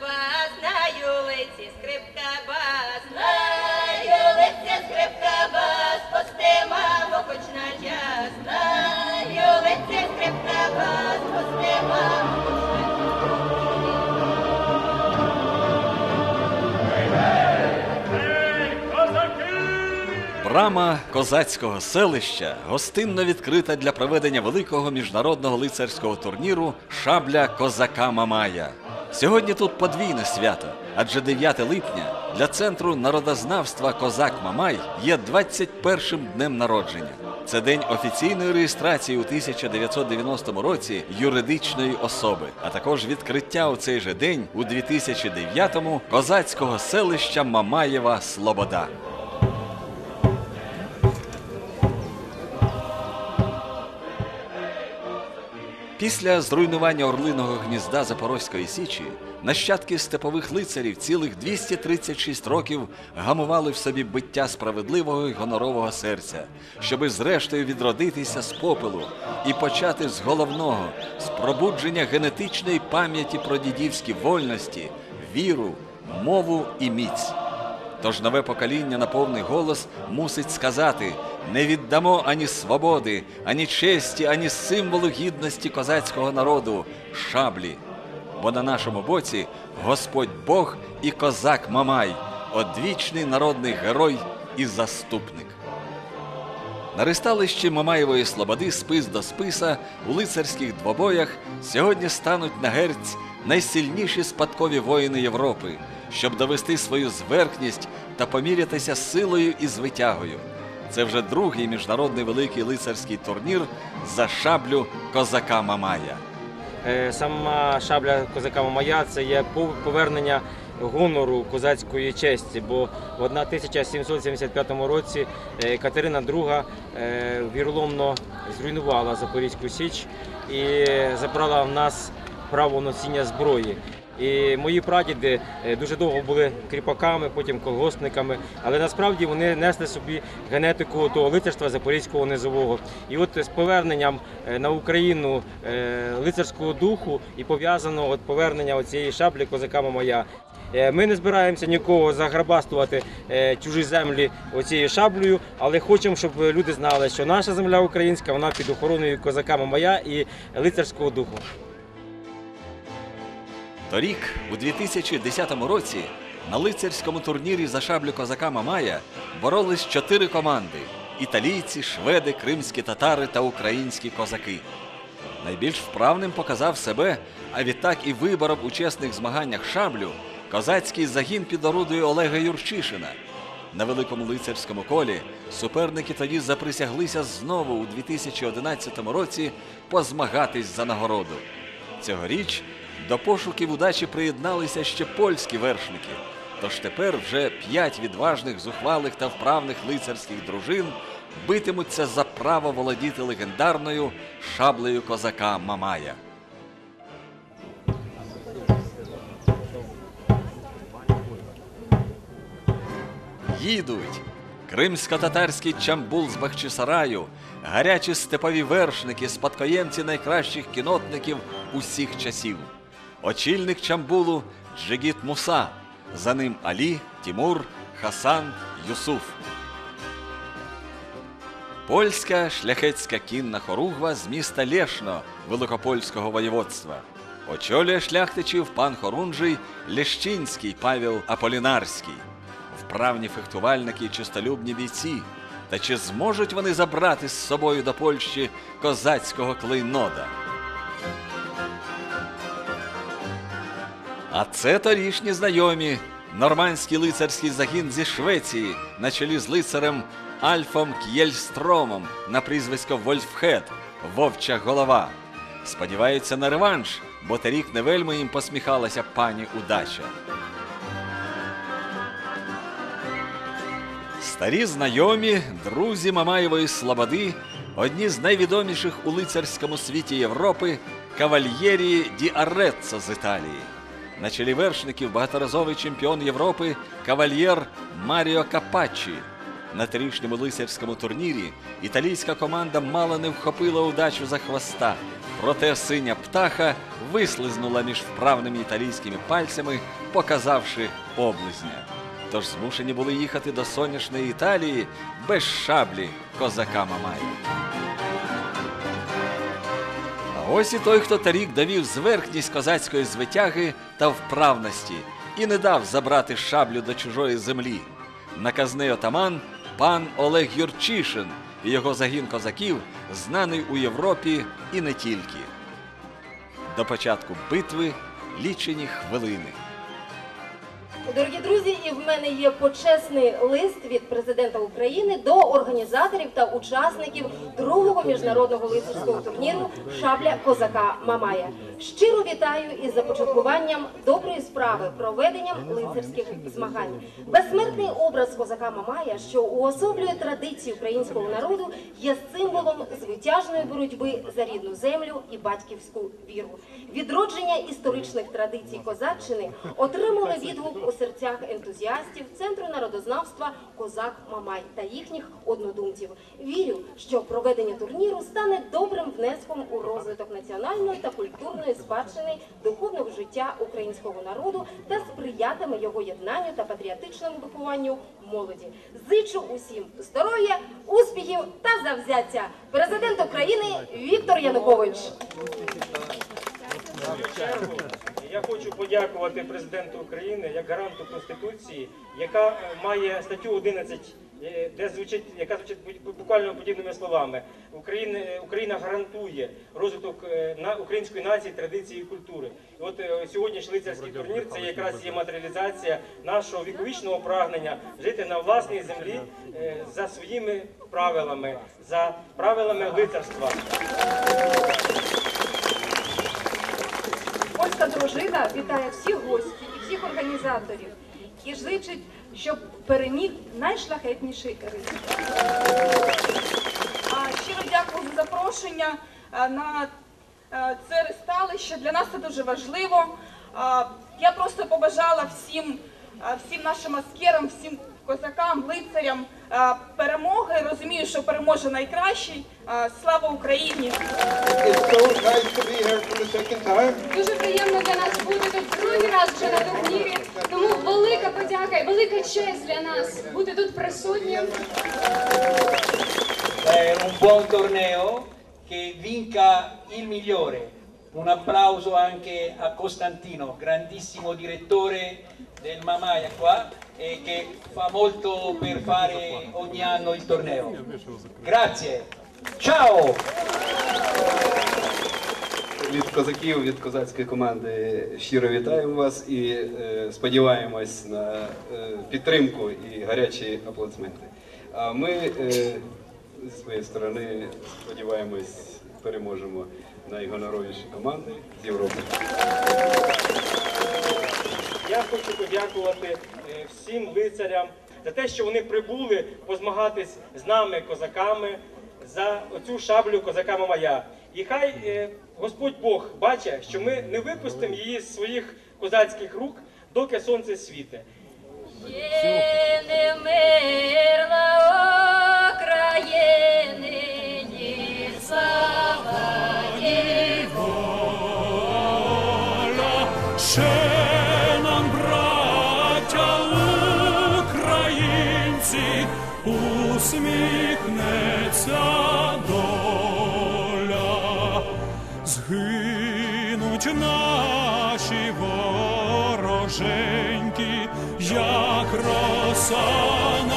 бас, на юлиці скрипка бас, на юлиці скрипка бас, пусти, мамо, хоч на час, на юлиці скрипка бас, пусти, мамо, хоч на час. Брама козацького селища гостинно відкрита для проведення великого міжнародного лицарського турніру Шабля Козака Мамая. Сьогодні тут подвійне свято, адже 9 липня для центру народознавства Козак Мамай є 21-м днем народження. Це день офіційної реєстрації у 1990 році юридичної особи, а також відкриття у цей же день у 2009-му козацького селища Мамаєва Слобода. Після зруйнування орлиного гнізда Запорозької Січі нащадки степових лицарів цілих 236 років гамували в собі биття справедливого й гонорового серця, щоби зрештою відродитися з попелу і почати з головного, з пробудження генетичної пам'яті про дідівські вольності, віру, мову і міць. Тож нове покоління на повний голос мусить сказати: не віддамо ані свободи, ані честі, ані символу гідності козацького народу шаблі. Бо на нашому боці Господь Бог і козак Мамай, одвічний народний герой і заступник. На ристалищі Мамаєвої слободи спис до списа у лицарських двобоях сьогодні стануть на герць найсильніші спадкові воїни Європи, щоб довести свою зверхність та помірятися силою і звитягою. Це вже другий міжнародний великий лицарський турнір за шаблю козака Мамая. Е, Сама шабля козака Мамая це є пов- повернення гонору козацької честі, бо в 1775 році е, Катерина II е, віроломно зруйнувала Запорізьку Січ і забрала в нас право носіння зброї. І мої прадіди е, дуже довго були кріпаками, потім колгоспниками, але насправді вони несли собі генетику того лицарства запорізького низового. І от з поверненням на Україну лицарського духу і пов'язано от повернення цієї шаблі козака Мамая. Е, Ми не збираємося нікого заграбастувати е, чужі землі оцією шаблею, але хочемо, щоб люди знали, що наша земля українська вона під охороною козака Мамая і лицарського духу. Торік, у 2010 році, на лицарському турнірі за шаблю козака Мамая боролись чотири команди: італійці, шведи, кримські татари та українські козаки. Найбільш вправним показав себе, а відтак і виборов у чесних змаганнях шаблю козацький загін під орудою Олега Юрчишина. На великому лицарському колі суперники тоді заприсяглися знову у 2011 році позмагатись за нагороду. Цьогоріч до пошуків удачі приєдналися ще польські вершники. Тож тепер вже п'ять відважних, зухвалих та вправних лицарських дружин битимуться за право володіти легендарною шаблею козака Мамая. Їдуть. Кримсько-татарський чамбул з Бахчисараю, гарячі степові вершники, спадкоємці найкращих кінотників усіх часів. Очільник чамбулу Джигіт Муса, за ним Алі, Тімур, Хасан, Юсуф. Польська шляхетська кінна хоругва з міста Лєшно Великопольського воєводства. Очолює шляхтичів пан Хорунжий Лещинський Павел Аполінарський. Вправні фехтувальники і чистолюбні бійці. Та чи зможуть вони забрати з собою до Польщі козацького клейнода? А це торішні знайомі. Нормандський лицарський загін зі Швеції на чолі з лицарем Альфом К'єльстромом на прізвисько Вольфхед, вовча голова. Сподіваються на реванш, бо торік не вельми їм посміхалася пані удача. Старі знайомі, друзі Мамаєвої Слободи, одні з найвідоміших у лицарському світі Європи кавальєрії Ді Ареццо з Італії. На чолі вершників багаторазовий чемпіон Європи кавальєр Маріо Капаччі. На трішньому лицарському турнірі італійська команда мало не вхопила удачу за хвоста. Проте синя птаха вислизнула між вправними італійськими пальцями, показавши облизня. Тож змушені були їхати до сонячної Італії без шаблі козака Мамая. А ось і той, хто торік довів зверхність козацької звитяги та вправності і не дав забрати шаблю до чужої землі. Наказний отаман пан Олег Юрчишин і його загін козаків знаний у Європі і не тільки. До початку битви лічені хвилини. Дорогі друзі, і в мене є почесний лист від президента України до організаторів та учасників другого міжнародного лицарського турніру Шабля козака Мамая. Щиро вітаю із започаткуванням доброї справи, проведенням лицарських змагань. Безсмертний образ козака Мамая, що уособлює традиції українського народу, є символом звитяжної боротьби за рідну землю і батьківську віру. Відродження історичних традицій козаччини отримали відгук у серцях ентузіастів Центру народознавства Козак Мамай та їхніх однодумців. Вірю, що проведення турніру стане добрим внеском у розвиток національної та культурної спадщини духовного життя українського народу та сприятиме його єднанню та патріотичному вихованню молоді. Зичу усім здоров'я, успіхів та завзяття. Президент України Віктор Янукович. я хочу подякувати президенту України як гаранту Конституції, яка має статтю 11, е, де звучить, яка звучить буквально подібними словами. Україна, е, Україна гарантує розвиток е, на української нації, традиції і культури. І от е, сьогоднішній лицарський турнір це якраз є матеріалізація нашого віковічного прагнення жити на власній землі е, за своїми правилами, за правилами лицарства. Польська дружина вітає всіх гостей і всіх організаторів і зичить, щоб переміг найшлахетніший рицар. А, Щиро дякую за запрошення на е, це ресталище. Для нас це дуже важливо. Я просто побажала всім, всім нашим аскерам, всім козакам, лицарям перемоги. Розумію, що переможе найкращий. Слава Україні! Дуже приємно для нас бути тут другий раз вже на турнірі. Тому велика подяка і велика честь для нас бути тут присутнім. per un buon torneo che vinca il migliore. Un applauso anche a Costantino, grandissimo direttore del Mamaia qua e che fa molto per fare ogni anno il torneo. Grazie. Ciao! Від козаків, від козацької команди щиро вітаємо вас і е, сподіваємось на е, підтримку і гарячі аплодисменти. А ми е, зі своєї сторони сподіваємось, переможемо найгоноровіші команди з Європи. Я хочу подякувати е, всім лицарям за те, що вони прибули позмагатись з нами, козаками, за оцю шаблю козака Мамая. І хай е, Господь Бог бачить, що ми не випустимо її з своїх козацьких рук, доки сонце світе. Ще не вмерла України, ні є Ще нам, браття українці, усміхнеться як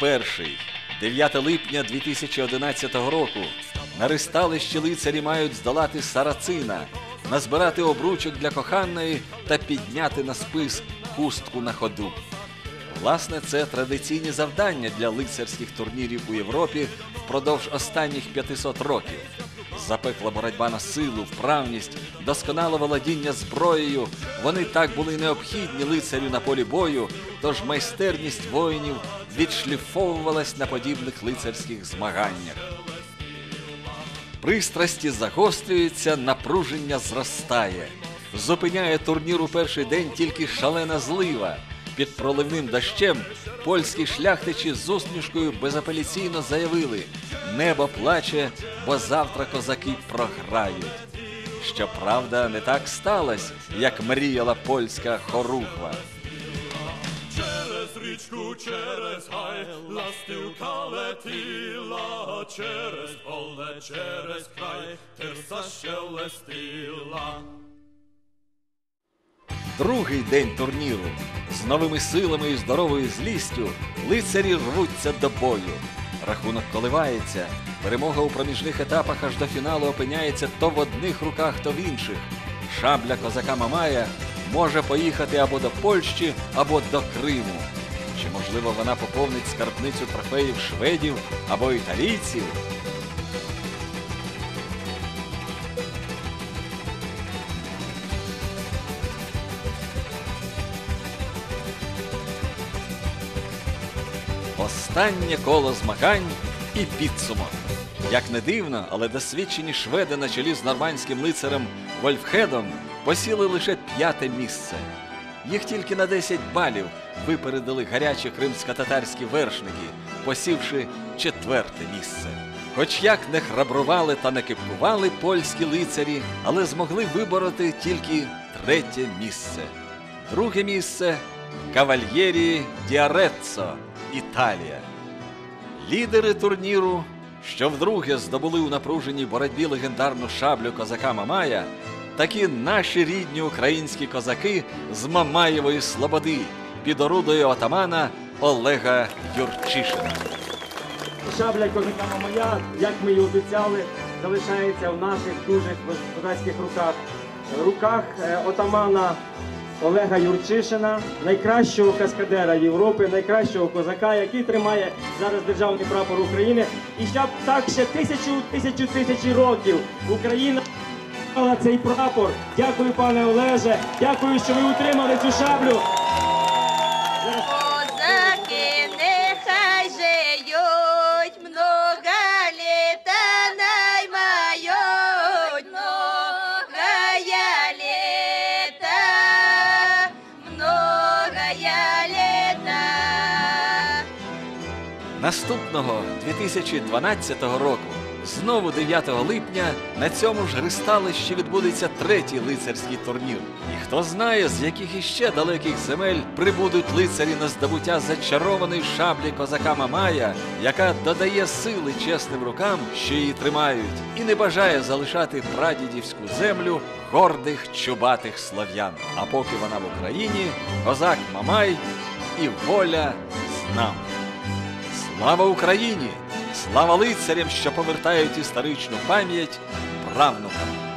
перший, 9 липня 2011 року. На ристалищі лицарі мають здолати Сарацина, назбирати обручок для коханої та підняти на спис хустку на ходу. Власне, це традиційні завдання для лицарських турнірів у Європі впродовж останніх 500 років. Запекла боротьба на силу, вправність, досконале володіння зброєю. Вони так були необхідні лицарю на полі бою, тож майстерність воїнів відшліфовувалась на подібних лицарських змаганнях. Пристрасті загострюються, напруження зростає. Зупиняє турнір у перший день тільки шалена злива. Під проливним дощем польські шляхтичі з усмішкою безапеляційно заявили: небо плаче, бо завтра козаки програють. Щоправда, не так сталося, як мріяла польська хорухва. Через річку, через гай, ластівка летіла, через поле, через край, тирса щелестіла. Другий день турніру. З новими силами і здоровою злістю лицарі рвуться до бою. Рахунок коливається. Перемога у проміжних етапах аж до фіналу опиняється то в одних руках, то в інших. Шабля козака Мамая може поїхати або до Польщі, або до Криму. Чи можливо вона поповнить скарбницю трофеїв шведів або італійців? Останнє коло змагань і підсумок. Як не дивно, але досвідчені шведи на чолі з нормандським лицарем Вольфхедом посіли лише п'яте місце. Їх тільки на 10 балів випередили гарячі кримсько-татарські вершники, посівши четверте місце. Хоч як не храбрували та не кипкували польські лицарі, але змогли вибороти тільки третє місце. Друге місце Кавальєрі Діареццо, Італія. Лідери турніру, що вдруге здобули у напруженій боротьбі легендарну шаблю козака Мамая, такі наші рідні українські козаки з Мамаєвої Слободи під орудою отамана Олега Юрчишина. Шабля козака Мамая, як ми і обіцяли, залишається в наших дуже козацьких руках. В руках е, отамана Олега Юрчишина, найкращого каскадера Європи, найкращого козака, який тримає зараз державний прапор України. І щоб так ще тисячу, тисячу, тисячі років Україна мала цей прапор. Дякую, пане Олеже. Дякую, що ви утримали цю шаблю. Козаки нехай жиють, много літа наймають, многая літа, многая літа. Наступного 2012 року, знову 9 липня, на цьому ж ристалищі відбудеться третій лицарський турнір. І хто знає, з яких іще далеких земель прибудуть лицарі на здобуття зачарованої шаблі козака Мамая, яка додає сили чесним рукам, що її тримають, і не бажає залишати прадідівську землю гордих чубатих слов'ян. А поки вона в Україні, козак Мамай і воля з нами. Слава Україні! Слава лицарям, що повертають історичну пам'ять правнукам!